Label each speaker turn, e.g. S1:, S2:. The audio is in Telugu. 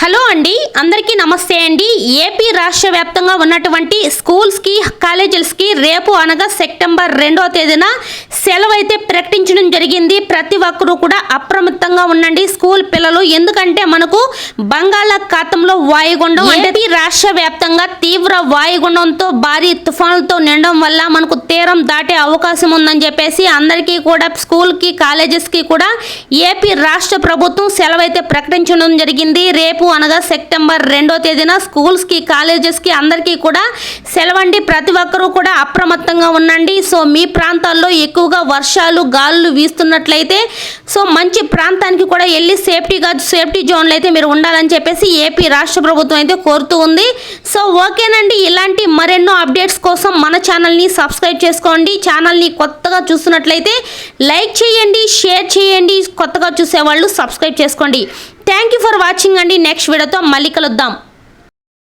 S1: హలో అండి అందరికీ నమస్తే అండి. ఏపీ రాష్ట్ర వ్యాప్తంగా ఉన్నటువంటి స్కూల్స్కి కాలేజెస్కి రేపు అనగా సెప్టెంబర్ రెండవ తేదీన సెలవు అయితే ప్రకటించడం జరిగింది. ప్రతి ఒక్కరూ కూడా అప్రమత్తంగా ఉండండి. స్కూల్ పిల్లలు ఎందుకంటే మనకు బంగాళాఖాతంలో వాయుగుండం ఏపీ రాష్ట్ర వ్యాప్తంగా తీవ్ర వాయుగుండంతో భారీ తుఫానులతో నిండడం వల్ల మనకు తీరం దాటే అవకాశం ఉందని చెప్పేసి అందరికీ కూడా స్కూల్కి కాలేజెస్కి కూడా ఏపీ రాష్ట్ర ప్రభుత్వం సెలవు అయితే ప్రకటించడం జరిగింది. రేపు అనగా సెప్టెంబర్ రెండో తేదీన స్కూల్స్కి కాలేజెస్కి అందరికీ కూడా సెలవండి. ప్రతి ఒక్కరూ కూడా అప్రమత్తంగా ఉండండి. సో మీ ప్రాంతాల్లో ఎక్కువగా వర్షాలు గాలులు వీస్తున్నట్లయితే సో మంచి ప్రాంతానికి కూడా వెళ్ళి సేఫ్టీగా సేఫ్టీ జోన్లు అయితే మీరు ఉండాలని చెప్పేసి ఏపీ రాష్ట్ర ప్రభుత్వం అయితే కోరుతూ ఉంది. సో ఓకేనండి ఇలాంటి మరెన్నో అప్డేట్స్ కోసం మన ఛానల్ని సబ్స్క్రైబ్ చేసుకోండి. ఛానల్ని కొత్తగా చూస్తున్నట్లయితే లైక్ చేయండి షేర్ చేయండి. కొత్తగా చూసేవాళ్ళు సబ్స్క్రైబ్ చేసుకోండి. థ్యాంక్ యూ ఫర్ వాచింగ్ అండి. నెక్స్ట్ వీడియోతో మళ్ళీ కలుద్దాం.